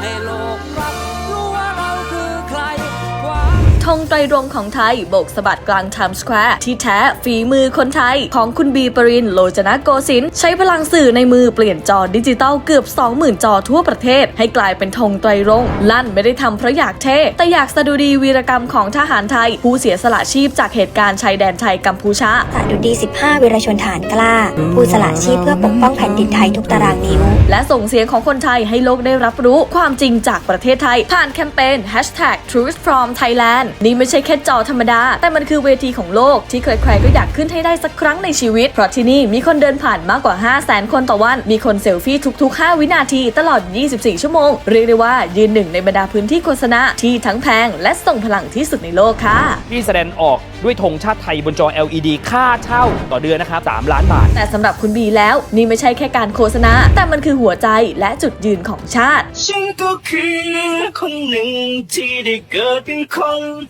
ใงไตรรงค์ของไทยโบกสะบัดกลางไทม์สแควร์ที่แท้ฝีมือคนไทย ของคุณบีปรินโลจนะโกสินทร์ใช้พลังสื่อในมือเปลี่ยนจอดิจิตอลเกือบ 20,000 จอทั่วประเทศ ให้กลายเป็นธงไตรรงค์ลั่นไม่ได้ทำเพราะอยากเท่ แต่อยากสะดุดีวีรกรรมของทหารไทย ผู้เสียสละชีพจากเหตุการณ์ชายแดนไทยกัมพูชาสดุดี 15 วีรชนฐานกล้า ผู้สละชีพเพื่อปกป้องแผ่นดินไทยทุกตารางนิ้ว และส่งเสียงของคนไทยให้โลกได้รับรู้ความจริงจากประเทศไทย ผ่านแคมเปญ Hashtag Truth from Thailand นี่ไม่ใช่แค่จอธรรมดา แต่มันคือเวทีของโลกที่ใครๆก็อยากขึ้นให้ได้สักครั้งในชีวิต เพราะที่นี่มีคนเดินผ่านมากกว่า 5 0 0 0 0 0 คนต่อวัน มีคนเซลฟี่ทุก ๆ 5 วินาทีตลอด 24 ชั่วโมง เรียกได้ว่ายืนหนึ่งในบรรดาพื้นที่โฆษณาที่ทั้งแพงและส่งพลังที่สุดในโลกค่ะ ที่แสดงออกด้วยธงชาติไทยบนจอ LED ค่าเช่าต่อเดือนนะครับ3ล้านบาท แต่สำหรับคุณบีแล้วนี่ไม่ใช่แค่การโฆษณา แต่มันคือหัวใจและจุดยืนของชาติ ฉันก็คือคนหนึ่งที่ได้เกิดเป็นคนไทย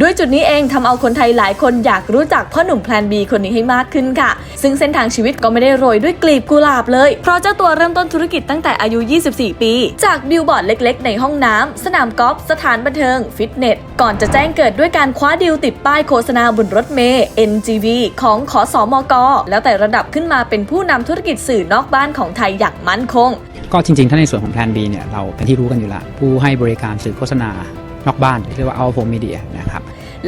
ด้วยจุดนี้เองทำเอาคนไทยหลายคนอยากรู้จักพ่อหนุ่มแพลน B คนนี้ให้มากขึ้นค่ะ ซึ่งเส้นทางชีวิตก็ไม่ได้โรยด้วยกลีบกุหลาบเลย เพราะเจ้าตัวเริ่มต้นธุรกิจตั้งแต่อายุ 24 ปี จากบิลบอร์ดเล็กๆ ในห้องน้ำสนามกอล์ฟสถานบันเทิง ฟิตเนส ก่อนจะแจ้งเกิดด้วยการคว้าดีลติดป้ายโฆษณาบนรถเมล์ NGV ของขอสอมก แล้วแต่ระดับขึ้นมาเป็นผู้นำธุรกิจสื่อนอกบ้านของไทยอย่างมั่นคง ก็จริงๆ ถ้าในส่วนของแพลน B เนี่ยเราเป็นที่รู้กันอยู่แล้วผู้ให้บริการสื่อโฆษณา นอกบ้านเรียกว่า out of home media นะครับ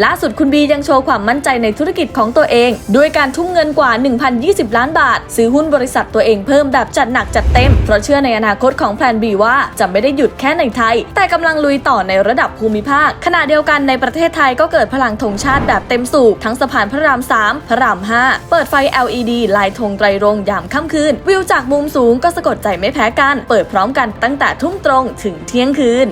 ล่าสุดคุณบียังโชว์ความมั่นใจในธุรกิจของตัวเอง ด้วยการทุ่มเงินกว่า 1,020 ล้านบาท ซื้อหุ้นบริษัทตัวเองเพิ่มแบบจัดหนักจัดเต็ม เพราะเชื่อในอนาคตของแพลนบีว่าจะไม่ได้หยุดแค่ในไทย แต่กำลังลุยต่อในระดับภูมิภาค ขณะเดียวกันในประเทศไทยก็เกิดพลังธงชาติแบบเต็มสูบทั้งสะพานพระราม 3 พระราม 5 เปิดไฟ LED ลายธงไตรรงยามค่ำคืน วิวจากมุมสูงก็สะกดใจไม่แพ้กัน เปิดพร้อมกันตั้งแต่ทุ่มตรงถึงเที่ยงคืน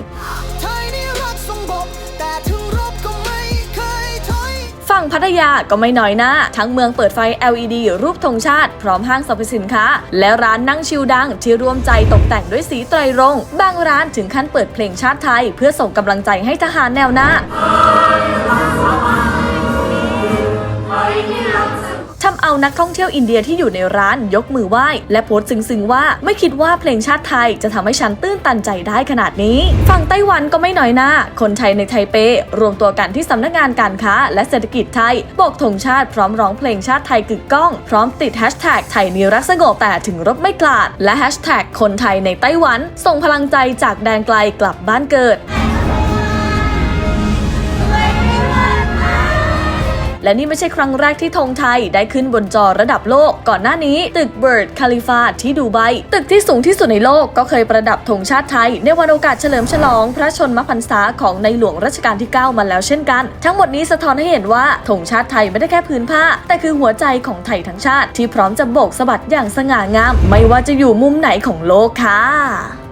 งพัทยาก็ไม่น้อยหน้า ทั้งเมืองเปิดไฟ LED รูปธงชาติ พร้อมห้างสรรพสินค้า และร้านนั่งชิลดัง ที่ร่วมใจตกแต่งด้วยสีไตรรงค์บางร้านถึงขั้นเปิดเพลงชาติไทย เพื่อส่งกำลังใจให้ทหารแนวหน้า เอานักท่องเที่ยวอินเดียที่อยู่ในร้านยกมือไหว้ และโพสต์ซึ้งๆว่าไม่คิดว่าเพลงชาติไทยจะทำให้ฉันตื้นตันใจได้ขนาดนี้ ฝั่งไต้หวันก็ไม่น้อยหน้า คนไทยในไทเป รวมตัวกันที่สำนักงานการค้า และเศรษฐกิจไทยโบกธงชาติพร้อมร้องเพลงชาติไทยกึกก้อง พร้อมติดแฮชแท็กไทยนิรักสงบแต่ถึงรบไม่กลาด และแฮชแท็กคนไทยในไต้หวัน ส่งพลังใจจากแดนไกลกลับบ้านเกิด และนี่ไม่ใช่ครั้งแรกที่ธงไทยได้ขึ้นบนจอระดับโลก ก่อนหน้านี้ตึกเบิร์ดคาลิฟาที่ดูไบตึกที่สูงที่สุดในโลกก็เคยประดับธงชาติไทย ในวันโอกาสเฉลิมฉลองพระชนมพรรษาของในหลวงรัชกาลที่ 9 มาแล้วเช่นกัน ทั้งหมดนี้สะท้อนให้เห็นว่าธงชาติไทยไม่ได้แค่พื้นผ้า แต่คือหัวใจของไทยทั้งชาติ ที่พร้อมจะโบกสะบัดอย่างสง่างาม ไม่ว่าจะอยู่มุมไหนของโลกค่ะ